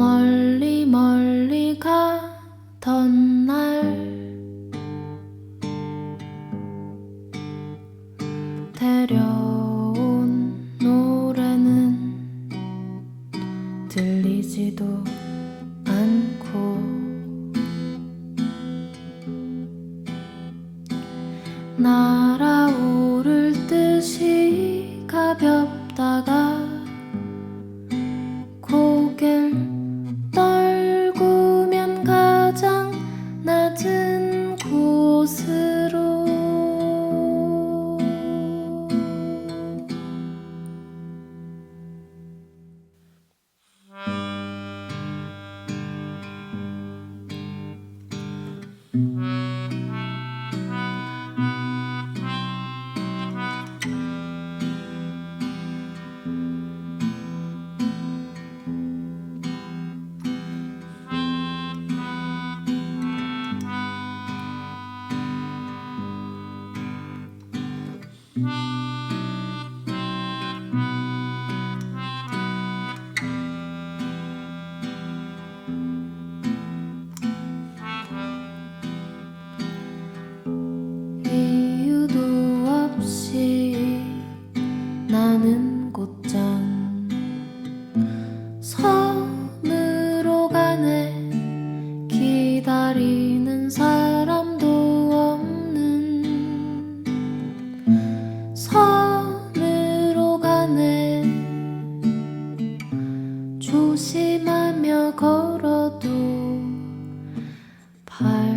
멀리 멀리 가던 날. 데려온 노래는 들리지도 않고. 날아오를 듯이 가볍다가 곳으 없이 나는 곧장 섬으로 가네. 기다리는 사람도 없는 섬으로 가네. 조심하며 걸어도 발